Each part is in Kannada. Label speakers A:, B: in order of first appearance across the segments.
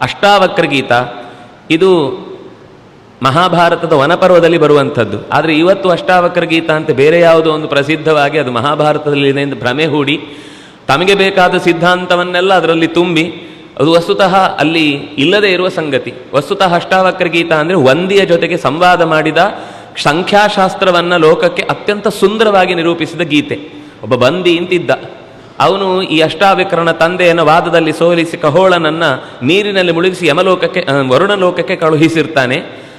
A: ಅಷ್ಟಾವಕ್ರ ಗೀತ ಇದು ಮಹಾಭಾರತದ ವನಪರ್ವದಲ್ಲಿ ಬರುವಂಥದ್ದು. ಆದರೆ ಇವತ್ತು ಅಷ್ಟಾವಕ್ರ ಗೀತ ಅಂತ ಬೇರೆ ಯಾವುದೋ ಒಂದು ಪ್ರಸಿದ್ಧವಾಗಿ ಅದು ಮಹಾಭಾರತದಲ್ಲಿದೆ ಎಂದು ಭ್ರಮೆ ಹೂಡಿ, ತಮಗೆ ಬೇಕಾದ ಸಿದ್ಧಾಂತವನ್ನೆಲ್ಲ ಅದರಲ್ಲಿ ತುಂಬಿ, ಅದು ವಸ್ತುತಃ ಅಲ್ಲಿ ಇಲ್ಲದೇ ಇರುವ ಸಂಗತಿ. ವಸ್ತುತಃ ಅಷ್ಟಾವಕ್ರ ಗೀತ ಅಂದರೆ ವಂದಿಯ ಜೊತೆಗೆ ಸಂವಾದ ಮಾಡಿದ ಸಂಖ್ಯಾಶಾಸ್ತ್ರವನ್ನು ಲೋಕಕ್ಕೆ ಅತ್ಯಂತ ಸುಂದರವಾಗಿ ನಿರೂಪಿಸಿದ ಗೀತೆ. ಒಬ್ಬ ಬಂದಿ ಇಂತಿದ್ದ ಅವನು ಈ ಅಷ್ಟಾವಿಕರಣ ತಂದೆಯನ್ನು ವಾದದಲ್ಲಿ ಸೋಲಿಸಿ ಕಹೋಳನನ್ನ ನೀರಿನಲ್ಲಿ ಮುಳುಗಿಸಿ ಯಮಲೋಕಕ್ಕೆ ವರುಣಲೋಕಕ್ಕೆ ವರುಣ ಲೋಕಕ್ಕೆ ಕಳುಹಿಸಿರ್ತಾನೆ.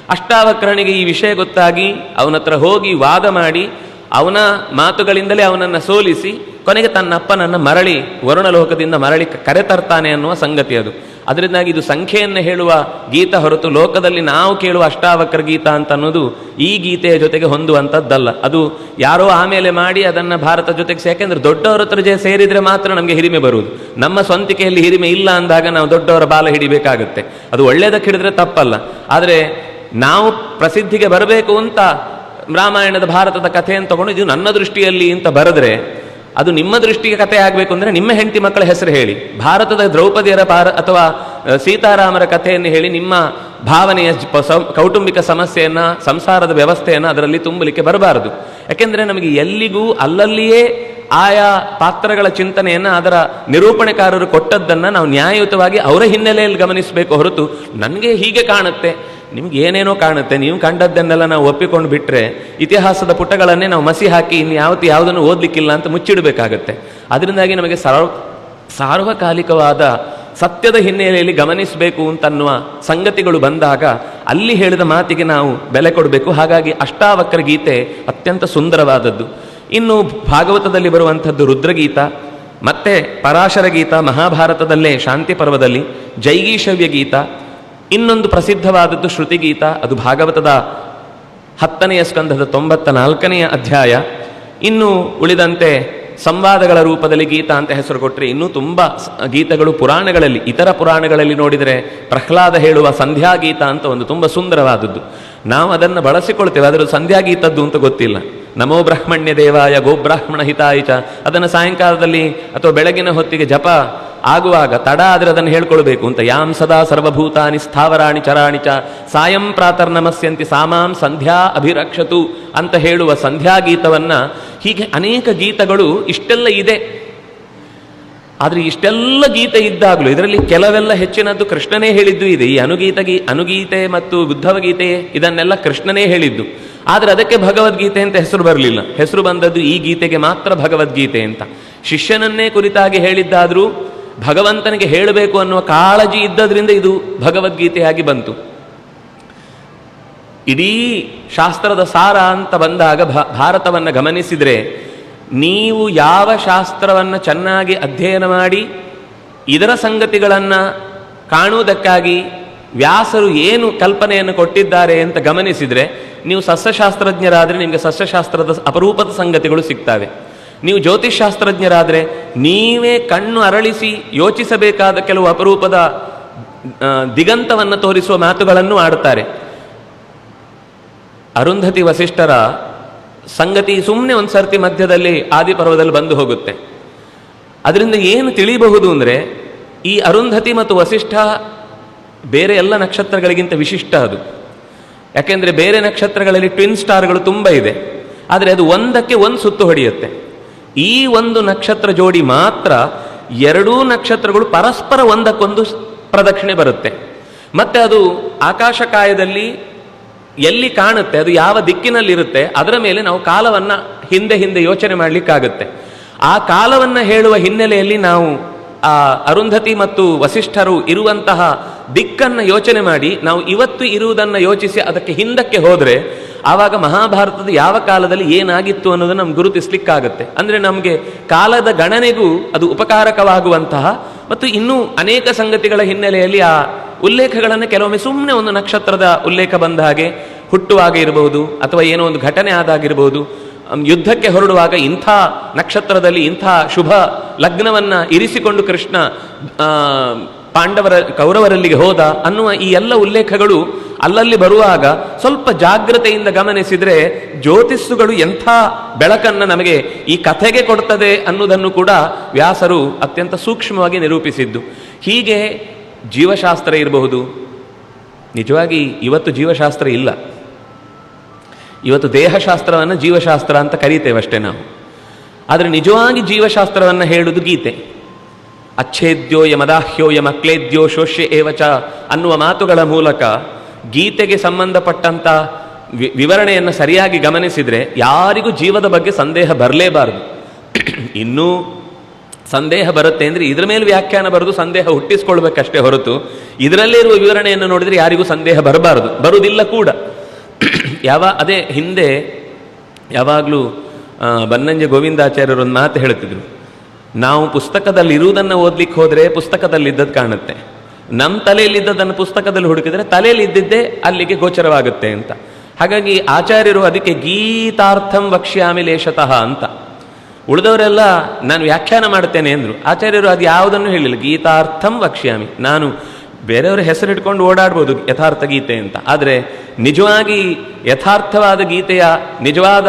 A: ಅಷ್ಟಾವಕರಣಿಗೆ ಈ ವಿಷಯ ಗೊತ್ತಾಗಿ ಅವನ ಹತ್ರ ಹೋಗಿ ವಾದ ಮಾಡಿ, ಅವನ ಮಾತುಗಳಿಂದಲೇ ಅವನನ್ನು ಸೋಲಿಸಿ, ಕೊನೆಗೆ ತನ್ನ ಅಪ್ಪನನ್ನು ಮರಳಿ, ವರುಣಲೋಕದಿಂದ ಮರಳಿ ಕರೆತರ್ತಾನೆ ಅನ್ನುವ ಸಂಗತಿ ಅದು. ಅದರಿಂದಾಗಿ ಇದು ಸಂಖ್ಯೆಯನ್ನು ಹೇಳುವ ಗೀತ ಹೊರತು ಲೋಕದಲ್ಲಿ ನಾವು ಕೇಳುವ ಅಷ್ಟಾವಕ್ರ ಗೀತ ಅಂತ ಅನ್ನೋದು ಈ ಗೀತೆಯ ಜೊತೆಗೆ ಹೊಂದುವಂಥದ್ದಲ್ಲ. ಅದು ಯಾರೋ ಆಮೇಲೆ ಮಾಡಿ ಅದನ್ನು ಭಾರತ ಜೊತೆಗೆ ಯಾಕೆಂದ್ರೆ ದೊಡ್ಡವರ ಹತ್ರ ಜೊತೆ ಸೇರಿದರೆ ಮಾತ್ರ ನಮಗೆ ಹಿರಿಮೆ ಬರುವುದು. ನಮ್ಮ ಸ್ವಂತಿಕೆಯಲ್ಲಿ ಹಿರಿಮೆ ಇಲ್ಲ ಅಂದಾಗ ನಾವು ದೊಡ್ಡವರ ಬಾಲ ಹಿಡಿಬೇಕಾಗುತ್ತೆ. ಅದು ಒಳ್ಳೆಯದಕ್ಕೆ ಹಿಡಿದ್ರೆ ತಪ್ಪಲ್ಲ. ಆದರೆ ನಾವು ಪ್ರಸಿದ್ಧಿಗೆ ಬರಬೇಕು ಅಂತ ರಾಮಾಯಣದ ಭಾರತದ ಕಥೆಯನ್ನು ತಗೊಂಡು ಇದು ನನ್ನ ದೃಷ್ಟಿಯಲ್ಲಿ ಅಂತ ಬರೆದ್ರೆ ಅದು ನಿಮ್ಮ ದೃಷ್ಟಿಗೆ ಕಥೆ ಆಗಬೇಕು ಅಂದರೆ ನಿಮ್ಮ ಹೆಂಡತಿ ಮಕ್ಕಳ ಹೆಸರು ಹೇಳಿ. ಭಾರತದ ದ್ರೌಪದಿಯರ ಪಾರ ಅಥವಾ ಸೀತಾರಾಮರ ಕಥೆಯನ್ನು ಹೇಳಿ ನಿಮ್ಮ ಭಾವನೆಯ ಕೌಟುಂಬಿಕ ಸಮಸ್ಯೆಯನ್ನು, ಸಂಸಾರದ ವ್ಯವಸ್ಥೆಯನ್ನು ಅದರಲ್ಲಿ ತುಂಬಲಿಕ್ಕೆ ಬರಬಾರದು. ಯಾಕೆಂದರೆ ನಮಗೆ ಎಲ್ಲಿಗೂ ಅಲ್ಲಲ್ಲಿಯೇ ಆಯಾ ಪಾತ್ರಗಳ ಚಿಂತನೆಯನ್ನು ಅದರ ನಿರೂಪಣೆಕಾರರು ಕೊಟ್ಟದ್ದನ್ನು ನಾವು ನ್ಯಾಯಯುತವಾಗಿ ಅವರ ಹಿನ್ನೆಲೆಯಲ್ಲಿ ಗಮನಿಸಬೇಕು ಹೊರತು, ನನಗೆ ಹೀಗೆ ಕಾಣುತ್ತೆ. ನಿಮ್ಗೆ ಏನೇನೋ ಕಾಣುತ್ತೆ, ನೀವು ಕಂಡದ್ದನ್ನೆಲ್ಲ ನಾವು ಒಪ್ಪಿಕೊಂಡು ಬಿಟ್ಟರೆ ಇತಿಹಾಸದ ಪುಟಗಳನ್ನೇ ನಾವು ಮಸಿ ಹಾಕಿ ಇನ್ನು ಯಾವತ್ತು ಯಾವುದನ್ನು ಓದಲಿಕ್ಕಿಲ್ಲ ಅಂತ ಮುಚ್ಚಿಡಬೇಕಾಗತ್ತೆ. ಅದರಿಂದಾಗಿ ನಮಗೆ ಸರ್ವ ಸಾರ್ವಕಾಲಿಕವಾದ ಸತ್ಯದ ಹಿನ್ನೆಲೆಯಲ್ಲಿ ಗಮನಿಸಬೇಕು ಅಂತನ್ನುವ ಸಂಗತಿಗಳು ಬಂದಾಗ ಅಲ್ಲಿ ಹೇಳಿದ ಮಾತಿಗೆ ನಾವು ಬೆಲೆ ಕೊಡಬೇಕು. ಹಾಗಾಗಿ ಅಷ್ಟಾವಕ್ರ ಗೀತೆ ಅತ್ಯಂತ ಸುಂದರವಾದದ್ದು. ಇನ್ನು ಭಾಗವತದಲ್ಲಿ ಬರುವಂಥದ್ದು ರುದ್ರಗೀತ, ಮತ್ತೆ ಪರಾಶರ ಗೀತ ಮಹಾಭಾರತದಲ್ಲೇ ಶಾಂತಿ ಪರ್ವದಲ್ಲಿ ಜೈಗೀಶವ್ಯ ಗೀತ ಇನ್ನೊಂದು ಪ್ರಸಿದ್ಧವಾದದ್ದು ಶ್ರುತಿಗೀತ, ಅದು ಭಾಗವತದ ಹತ್ತನೆಯ ಸ್ಕಂಧದ ತೊಂಬತ್ತ ನಾಲ್ಕನೆಯ ಅಧ್ಯಾಯ. ಇನ್ನು ಉಳಿದಂತೆ ಸಂವಾದಗಳ ರೂಪದಲ್ಲಿ ಗೀತ ಅಂತ ಹೆಸರು ಕೊಟ್ಟರೆ ಇನ್ನೂ ತುಂಬ ಗೀತಗಳು ಪುರಾಣಗಳಲ್ಲಿ, ಇತರ ಪುರಾಣಗಳಲ್ಲಿ ನೋಡಿದರೆ ಪ್ರಹ್ಲಾದ ಹೇಳುವ ಸಂಧ್ಯಾಗೀತ ಅಂತ ಒಂದು ತುಂಬ ಸುಂದರವಾದದ್ದು. ನಾವು ಅದನ್ನು ಬಳಸಿಕೊಳ್ತೇವೆ ಅದರ ಸಂಧ್ಯಾಗೀತದ್ದು ಅಂತ ಗೊತ್ತಿಲ್ಲ. ನಮೋ ಬ್ರಾಹ್ಮಣ್ಯ ದೇವಾಯ ಗೋಬ್ರಾಹ್ಮಣ ಹಿತಾಯಿತ ಚ. ಅದನ್ನು ಸಾಯಂಕಾಲದಲ್ಲಿ ಅಥವಾ ಬೆಳಗಿನ ಹೊತ್ತಿಗೆ ಜಪ ಆಗುವಾಗ ತಡ ಆದರೆ ಅದನ್ನು ಹೇಳ್ಕೊಳ್ಬೇಕು ಅಂತ. ಯಾಂ ಸದಾ ಸರ್ವಭೂತಾನಿ ಸ್ಥಾವರಾಣಿ ಚರಾಣಿ ಚ. ಸಾಯಂ ಪ್ರಾತರ್ ನಮಸ್ಯಂತಿ ಸಾಮಾಂ ಸಂಧ್ಯಾ ಅಭಿರಕ್ಷತು ಅಂತ ಹೇಳುವ ಸಂಧ್ಯಾ ಗೀತವನ್ನ ಹೀಗೆ ಅನೇಕ ಗೀತಗಳು ಇಷ್ಟೆಲ್ಲ ಇದೆ. ಆದರೆ ಇಷ್ಟೆಲ್ಲ ಗೀತೆ ಇದ್ದಾಗಲೂ ಇದರಲ್ಲಿ ಕೆಲವೆಲ್ಲ ಹೆಚ್ಚಿನದ್ದು ಕೃಷ್ಣನೇ ಹೇಳಿದ್ದು ಇದೆ. ಈ ಅನುಗೀತ ಗೀ, ಅನುಗೀತೆ ಮತ್ತು ಉದ್ಧವ ಗೀತೆ ಇದನ್ನೆಲ್ಲ ಕೃಷ್ಣನೇ ಹೇಳಿದ್ದು. ಆದರೆ ಅದಕ್ಕೆ ಭಗವದ್ಗೀತೆ ಅಂತ ಹೆಸರು ಬರಲಿಲ್ಲ. ಹೆಸರು ಬಂದದ್ದು ಈ ಗೀತೆಗೆ ಮಾತ್ರ ಭಗವದ್ಗೀತೆ ಅಂತ. ಶಿಷ್ಯನನ್ನೇ ಕುರಿತಾಗಿ ಹೇಳಿದ್ದಾದರೂ ಭಗವಂತನಿಗೆ ಹೇಳಬೇಕು ಅನ್ನುವ ಕಾಳಜಿ ಇದ್ದದ್ರಿಂದ ಇದು ಭಗವದ್ಗೀತೆಯಾಗಿ ಬಂತು. ಇಡೀ ಶಾಸ್ತ್ರದ ಸಾರ ಅಂತ ಬಂದಾಗ ಭಾರತವನ್ನು ಗಮನಿಸಿದರೆ ನೀವು ಯಾವ ಶಾಸ್ತ್ರವನ್ನು ಚೆನ್ನಾಗಿ ಅಧ್ಯಯನ ಮಾಡಿ, ಇದರ ಸಂಗತಿಗಳನ್ನು ಕಾಣುವುದಕ್ಕಾಗಿ ವ್ಯಾಸರು ಏನು ಕಲ್ಪನೆಯನ್ನು ಕೊಟ್ಟಿದ್ದಾರೆ ಅಂತ ಗಮನಿಸಿದರೆ, ನೀವು ಸಸ್ಯಶಾಸ್ತ್ರಜ್ಞರಾದರೆ ನಿಮಗೆ ಸಸ್ಯಶಾಸ್ತ್ರದ ಅಪರೂಪದ ಸಂಗತಿಗಳು ಸಿಗ್ತವೆ. ನೀವು ಜ್ಯೋತಿಷ್ಶಾಸ್ತ್ರಜ್ಞರಾದರೆ ನೀವೇ ಕಣ್ಣು ಅರಳಿಸಿ ಯೋಚಿಸಬೇಕಾದ ಕೆಲವು ಅಪರೂಪದ ದಿಗಂತವನ್ನು ತೋರಿಸುವ ಮಾತುಗಳನ್ನು ಆಡುತ್ತಾರೆ. ಅರುಂಧತಿ ವಸಿಷ್ಠರ ಸಂಗತಿ ಸುಮ್ಮನೆ ಒಂದು ಸರ್ತಿ ಮಧ್ಯದಲ್ಲಿ ಆದಿಪರ್ವದಲ್ಲಿ ಬಂದು ಹೋಗುತ್ತೆ. ಅದರಿಂದ ಏನು ತಿಳಿಯಬಹುದು ಅಂದರೆ, ಈ ಅರುಂಧತಿ ಮತ್ತು ವಸಿಷ್ಠ ಬೇರೆ ಎಲ್ಲ ನಕ್ಷತ್ರಗಳಿಗಿಂತ ವಿಶಿಷ್ಟ ಅದು. ಯಾಕೆಂದರೆ ಬೇರೆ ನಕ್ಷತ್ರಗಳಲ್ಲಿ ಟ್ವಿನ್ ಸ್ಟಾರ್ಗಳು ತುಂಬ ಇದೆ. ಆದರೆ ಅದು ಒಂದಕ್ಕೆ ಒಂದು ಸುತ್ತು ಹೊಡೆಯುತ್ತೆ. ಈ ಒಂದು ನಕ್ಷತ್ರ ಜೋಡಿ ಮಾತ್ರ ಎರಡೂ ನಕ್ಷತ್ರಗಳು ಪರಸ್ಪರ ಒಂದಕ್ಕೊಂದು ಪ್ರದಕ್ಷಿಣೆ ಬರುತ್ತೆ. ಮತ್ತೆ ಅದು ಆಕಾಶಕಾಯದಲ್ಲಿ ಎಲ್ಲಿ ಕಾಣುತ್ತೆ, ಅದು ಯಾವ ದಿಕ್ಕಿನಲ್ಲಿರುತ್ತೆ, ಅದರ ಮೇಲೆ ನಾವು ಕಾಲವನ್ನ ಹಿಂದೆ ಹಿಂದೆ ಯೋಚನೆ ಮಾಡಲಿಕ್ಕಾಗುತ್ತೆ. ಆ ಕಾಲವನ್ನ ಹೇಳುವ ಹಿನ್ನೆಲೆಯಲ್ಲಿ ನಾವು, ಆ ಅರುಂಧತಿ ಮತ್ತು ವಸಿಷ್ಠರು ಇರುವಂತಹ ದಿಕ್ಕನ್ನು ಯೋಚನೆ ಮಾಡಿ, ನಾವು ಇವತ್ತು ಇರುವುದನ್ನು ಯೋಚಿಸಿ ಅದಕ್ಕೆ ಹಿಂದಕ್ಕೆ ಹೋದರೆ ಆವಾಗ ಮಹಾಭಾರತದ ಯಾವ ಕಾಲದಲ್ಲಿ ಏನಾಗಿತ್ತು ಅನ್ನೋದನ್ನು ನಮ್ಗೆ ಗುರುತಿಸ್ಲಿಕ್ಕಾಗತ್ತೆ. ಅಂದರೆ ನಮಗೆ ಕಾಲದ ಗಣನೆಗೂ ಅದು ಉಪಕಾರಕವಾಗುವಂತಹ ಮತ್ತು ಇನ್ನೂ ಅನೇಕ ಸಂಗತಿಗಳ ಹಿನ್ನೆಲೆಯಲ್ಲಿ ಆ ಉಲ್ಲೇಖಗಳನ್ನು ಕೆಲವೊಮ್ಮೆ ಸುಮ್ಮನೆ ಒಂದು ನಕ್ಷತ್ರದ ಉಲ್ಲೇಖ ಬಂದ ಹಾಗೆ ಹುಟ್ಟುವಾಗ ಇರಬಹುದು ಅಥವಾ ಏನೋ ಒಂದು ಘಟನೆ ಆದಾಗಿರಬಹುದು. ಯುದ್ಧಕ್ಕೆ ಹೊರಡುವಾಗ ಇಂಥ ನಕ್ಷತ್ರದಲ್ಲಿ ಇಂಥ ಶುಭ ಲಗ್ನವನ್ನು ಇರಿಸಿಕೊಂಡು ಕೃಷ್ಣ ಪಾಂಡವರ ಕೌರವರಲ್ಲಿಗೆ ಹೋದ ಅನ್ನುವ ಈ ಎಲ್ಲ ಉಲ್ಲೇಖಗಳು ಅಲ್ಲಲ್ಲಿ ಬರುವಾಗ ಸ್ವಲ್ಪ ಜಾಗ್ರತೆಯಿಂದ ಗಮನಿಸಿದರೆ ಜ್ಯೋತಿಸ್ಸುಗಳು ಎಂಥ ಬೆಳಕನ್ನು ನಮಗೆ ಈ ಕಥೆಗೆ ಕೊಡ್ತದೆ ಅನ್ನುವುದನ್ನು ಕೂಡ ವ್ಯಾಸರು ಅತ್ಯಂತ ಸೂಕ್ಷ್ಮವಾಗಿ ನಿರೂಪಿಸಿದ್ದು. ಹೀಗೆ ಜೀವಶಾಸ್ತ್ರ ಇರಬಹುದು. ನಿಜವಾಗಿ ಇವತ್ತು ಜೀವಶಾಸ್ತ್ರ ಇಲ್ಲ. ಇವತ್ತು ದೇಹಶಾಸ್ತ್ರವನ್ನು ಜೀವಶಾಸ್ತ್ರ ಅಂತ ಕರೀತೇವಷ್ಟೇ ನಾವು. ಆದರೆ ನಿಜವಾಗಿ ಜೀವಶಾಸ್ತ್ರವನ್ನು ಹೇಳುವುದು ಗೀತೆ. ಅಚ್ಛೇದ್ಯೋಯ ಯಮ ಕ್ಲೇದ್ಯೋ ಶೋಷ್ಯ ಏವಚ ಅನ್ನುವ ಮಾತುಗಳ ಮೂಲಕ ಗೀತೆಗೆ ಸಂಬಂಧಪಟ್ಟಂತ ವಿ- ವಿವರಣೆಯನ್ನು ಸರಿಯಾಗಿ ಗಮನಿಸಿದರೆ ಯಾರಿಗೂ ಜೀವದ ಬಗ್ಗೆ ಸಂದೇಹ ಬರಲೇಬಾರದು. ಇನ್ನೂ ಸಂದೇಹ ಬರುತ್ತೆ ಅಂದರೆ ಇದ್ರ ಮೇಲೆ ವ್ಯಾಖ್ಯಾನ ಬರೆದು ಸಂದೇಹ ಹುಟ್ಟಿಸ್ಕೊಳ್ಬೇಕಷ್ಟೇ ಹೊರತು ಇದರಲ್ಲೇ ಇರುವ ವಿವರಣೆಯನ್ನು ನೋಡಿದರೆ ಯಾರಿಗೂ ಸಂದೇಹ ಬರಬಾರದು. ಬರುವುದಿಲ್ಲ ಕೂಡ. ಯಾವ, ಅದೇ ಹಿಂದೆ ಯಾವಾಗಲೂ ಬನ್ನಂಜೆ ಗೋವಿಂದಾಚಾರ್ಯರು ಒಂದು ಮಾತು ಹೇಳ್ತಿದ್ರು. ನಾವು ಪುಸ್ತಕದಲ್ಲಿ ಇರುವುದನ್ನು ಓದ್ಲಿಕ್ಕೆ ಹೋದರೆ ಪುಸ್ತಕದಲ್ಲಿ ಇದ್ದದ್ದು ಕಾಣುತ್ತೆ. ನಮ್ಮ ತಲೆಯಲ್ಲಿದ್ದದನ್ನು ಪುಸ್ತಕದಲ್ಲಿ ಹುಡುಕಿದ್ರೆ ತಲೆಯಲ್ಲಿ ಇದ್ದಿದ್ದೇ ಅಲ್ಲಿಗೆ ಗೋಚರವಾಗುತ್ತೆ ಅಂತ. ಹಾಗಾಗಿ ಆಚಾರ್ಯರು ಅದಕ್ಕೆ ಗೀತಾರ್ಥಂ ವಕ್ಷ್ಯಾಮಿ ಲೇಷತಃ ಅಂತ. ಉಳಿದವರೆಲ್ಲ ನಾನು ವ್ಯಾಖ್ಯಾನ ಮಾಡ್ತೇನೆ ಅಂದರು. ಆಚಾರ್ಯರು ಅದು ಯಾವುದನ್ನು ಹೇಳಿಲ್ಲ. ಗೀತಾರ್ಥಂ ವಕ್ಷ್ಯಾಮಿ. ನಾನು ಬೇರೆಯವರ ಹೆಸರಿಟ್ಕೊಂಡು ಓಡಾಡ್ಬೋದು ಯಥಾರ್ಥ ಗೀತೆ ಅಂತ. ಆದರೆ ನಿಜವಾಗಿ ಯಥಾರ್ಥವಾದ ಗೀತೆಯ ನಿಜವಾದ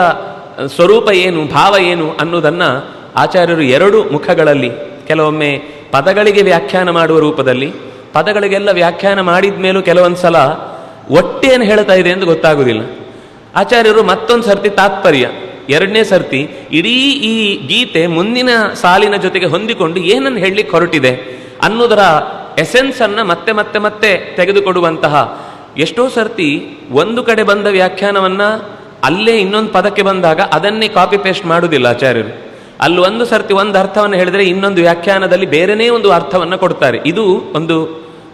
A: ಸ್ವರೂಪ ಏನು, ಭಾವ ಏನು ಅನ್ನೋದನ್ನು ಆಚಾರ್ಯರು ಎರಡು ಮುಖಗಳಲ್ಲಿ, ಕೆಲವೊಮ್ಮೆ ಪದಗಳಿಗೆ ವ್ಯಾಖ್ಯಾನ ಮಾಡುವ ರೂಪದಲ್ಲಿ, ಪದಗಳಿಗೆಲ್ಲ ವ್ಯಾಖ್ಯಾನ ಮಾಡಿದ ಮೇಲೂ ಕೆಲವೊಂದು ಸಲ ಒಟ್ಟೇನು ಹೇಳ್ತಾ ಇದೆ ಎಂದು ಗೊತ್ತಾಗುವುದಿಲ್ಲ. ಆಚಾರ್ಯರು ಮತ್ತೊಂದು ಸರ್ತಿ ತಾತ್ಪರ್ಯ. ಎರಡನೇ ಸರ್ತಿ, ಇಡೀ ಈ ಗೀತೆ ಮುಂದಿನ ಸಾಲಿನ ಜೊತೆಗೆ ಹೊಂದಿಕೊಂಡು ಏನನ್ನು ಹೇಳಲಿಕ್ಕೆ ಹೊರಟಿದೆ ಅನ್ನೋದರ ಎಸೆನ್ಸ್ ಅನ್ನ ಮತ್ತೆ ಮತ್ತೆ ಮತ್ತೆ ತೆಗೆದುಕೊಡುವಂತಹ ಎಷ್ಟೋ ಸರ್ತಿ ಒಂದು ಕಡೆ ಬಂದ ವ್ಯಾಖ್ಯಾನವನ್ನು ಅಲ್ಲೇ ಇನ್ನೊಂದು ಪದಕ್ಕೆ ಬಂದಾಗ ಅದನ್ನೇ ಕಾಪಿ ಪೇಸ್ಟ್ ಮಾಡುವುದಿಲ್ಲ ಆಚಾರ್ಯರು. ಅಲ್ಲಿ ಒಂದು ಸರ್ತಿ ಒಂದು ಅರ್ಥವನ್ನು ಹೇಳಿದರೆ ಇನ್ನೊಂದು ವ್ಯಾಖ್ಯಾನದಲ್ಲಿ ಬೇರೆನೇ ಒಂದು ಅರ್ಥವನ್ನು ಕೊಡ್ತಾರೆ. ಇದು ಒಂದು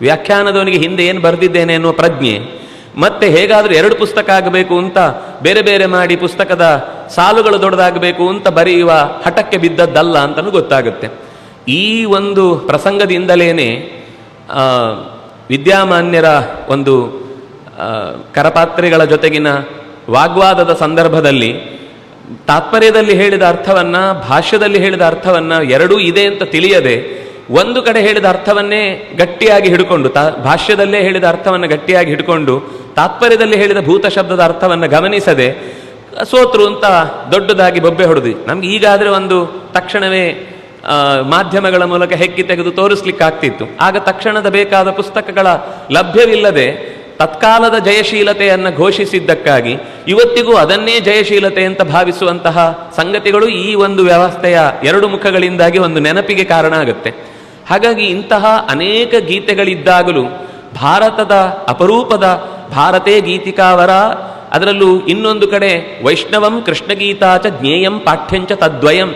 A: ವ್ಯಾಖ್ಯಾನದವನಿಗೆ ಹಿಂದೆ ಏನು ಬರೆದಿದ್ದೇನೆ ಅನ್ನುವ ಪ್ರಜ್ಞೆ. ಮತ್ತೆ ಹೇಗಾದರೂ ಎರಡು ಪುಸ್ತಕ ಆಗಬೇಕು ಅಂತ ಬೇರೆ ಬೇರೆ ಮಾಡಿ ಪುಸ್ತಕದ ಸಾಲುಗಳು ದೊಡ್ಡದಾಗಬೇಕು ಅಂತ ಬರೆಯುವ ಹಠಕ್ಕೆ ಬಿದ್ದದ್ದಲ್ಲ ಅಂತಲೂ ಗೊತ್ತಾಗುತ್ತೆ. ಈ ಒಂದು ಪ್ರಸಂಗದಿಂದಲೇ ವಿದ್ಯಾಮಾನ್ಯರ ಒಂದು ಕರಪಾತ್ರೆಗಳ ಜೊತೆಗಿನ ವಾಗ್ವಾದದ ಸಂದರ್ಭದಲ್ಲಿ ತಾತ್ಪರ್ಯದಲ್ಲಿ ಹೇಳಿದ ಅರ್ಥವನ್ನ, ಭಾಷ್ಯದಲ್ಲಿ ಹೇಳಿದ ಅರ್ಥವನ್ನ ಎರಡೂ ಇದೆ ಅಂತ ತಿಳಿಯದೆ, ಒಂದು ಕಡೆ ಹೇಳಿದ ಅರ್ಥವನ್ನೇ ಗಟ್ಟಿಯಾಗಿ ಹಿಡ್ಕೊಂಡು, ತಾ, ಭಾಷ್ಯದಲ್ಲೇ ಹೇಳಿದ ಅರ್ಥವನ್ನು ಗಟ್ಟಿಯಾಗಿ ಹಿಡ್ಕೊಂಡು, ತಾತ್ಪರ್ಯದಲ್ಲಿ ಹೇಳಿದ ಭೂತ ಶಬ್ದದ ಅರ್ಥವನ್ನು ಗಮನಿಸದೆ, ಸೋತ್ರು ಅಂತ ದೊಡ್ಡದಾಗಿ ಬೊಬ್ಬೆ ಹೊಡೆದು, ನಮ್ಗೆ ಈಗಾದರೆ ಒಂದು ತಕ್ಷಣವೇ ಮಾಧ್ಯಮಗಳ ಮೂಲಕ ಹೆಕ್ಕಿ ತೆಗೆದು ತೋರಿಸ್ಲಿಕ್ಕೆ ಆಗ್ತಿತ್ತು ಆಗ ತಕ್ಷಣದ ಬೇಕಾದ ಪುಸ್ತಕಗಳ ಲಭ್ಯವಿಲ್ಲದೆ ತತ್ಕಾಲದ ಜಯಶೀಲತೆಯನ್ನು ಘೋಷಿಸಿದ್ದಕ್ಕಾಗಿ ಇವತ್ತಿಗೂ ಅದನ್ನೇ ಜಯಶೀಲತೆ ಅಂತ ಭಾವಿಸುವಂತಹ ಸಂಗತಿಗಳು ಈ ಒಂದು ವ್ಯವಸ್ಥೆಯ ಎರಡು ಮುಖಗಳಿಂದಾಗಿ ಒಂದು ನೆನಪಿಗೆ ಕಾರಣ ಆಗುತ್ತೆ. ಹಾಗಾಗಿ ಇಂತಹ ಅನೇಕ ಗೀತೆಗಳಿದ್ದಾಗಲೂ ಭಾರತದ ಅಪರೂಪದ ಭಾರತೇ ಗೀತಿಕಾವರ ಅದರಲ್ಲೂ ಇನ್ನೊಂದು ಕಡೆ ವೈಷ್ಣವಂ ಕೃಷ್ಣಗೀತಾಚ ಜ್ಞೇಯಂ ಪಾಠ್ಯಂಚ ತದ್ವಯಂ.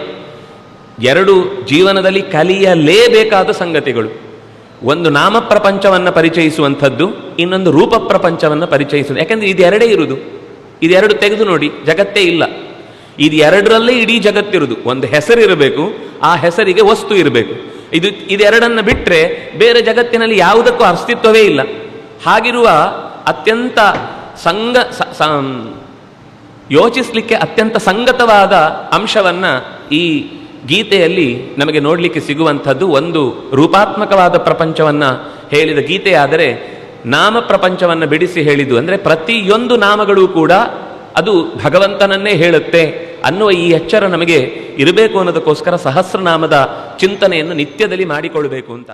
A: ಎರಡು ಜೀವನದಲ್ಲಿ ಕಲಿಯಲೇಬೇಕಾದ ಸಂಗತಿಗಳು. ಒಂದು ನಾಮ ಪ್ರಪಂಚವನ್ನು ಪರಿಚಯಿಸುವಂಥದ್ದು, ಇನ್ನೊಂದು ರೂಪ ಪ್ರಪಂಚವನ್ನು ಪರಿಚಯಿಸುವುದು ಯಾಕಂದ್ರೆ ಇದೆರಡೇ ಇರುವುದು. ಇದೆರಡು ತೆಗೆದು ನೋಡಿ, ಜಗತ್ತೇ ಇಲ್ಲ. ಇದು ಎರಡರಲ್ಲೇ ಇಡೀ ಜಗತ್ತಿರುವುದು. ಒಂದು ಹೆಸರಿರಬೇಕು ಆ ಹೆಸರಿಗೆ ವಸ್ತು ಇರಬೇಕು. ಇದು ಇದೆರಡನ್ನು ಬಿಟ್ಟರೆ ಬೇರೆ ಜಗತ್ತಿನಲ್ಲಿ ಯಾವುದಕ್ಕೂ ಅಸ್ತಿತ್ವವೇ ಇಲ್ಲ. ಹಾಗಿರುವ ಅತ್ಯಂತ ಸಂಗ ಯೋಚಿಸಲಿಕ್ಕೆ ಅತ್ಯಂತ ಸಂಗತವಾದ ಅಂಶವನ್ನು ಈ ಗೀತೆಯಲ್ಲಿ ನಮಗೆ ನೋಡಲಿಕ್ಕೆ ಸಿಗುವಂಥದ್ದು ಒಂದು ರೂಪಾತ್ಮಕವಾದ ಪ್ರಪಂಚವನ್ನು ಹೇಳಿದ ಗೀತೆಯಾದರೆ ನಾಮ ಪ್ರಪಂಚವನ್ನು ಬಿಡಿಸಿ ಹೇಳಿದ್ದು ಅಂದರೆ ಪ್ರತಿಯೊಂದು ನಾಮಗಳು ಕೂಡ ಅದು ಭಗವಂತನನ್ನೇ ಹೇಳುತ್ತೆ ಅನ್ನುವ ಈ ಎಚ್ಚರ ನಮಗೆ ಇರಬೇಕು ಅನ್ನೋದಕ್ಕೋಸ್ಕರ ಸಹಸ್ರನಾಮದ ಚಿಂತನೆಯನ್ನು ನಿತ್ಯದಲ್ಲಿ ಮಾಡಿಕೊಳ್ಬೇಕು ಅಂತ.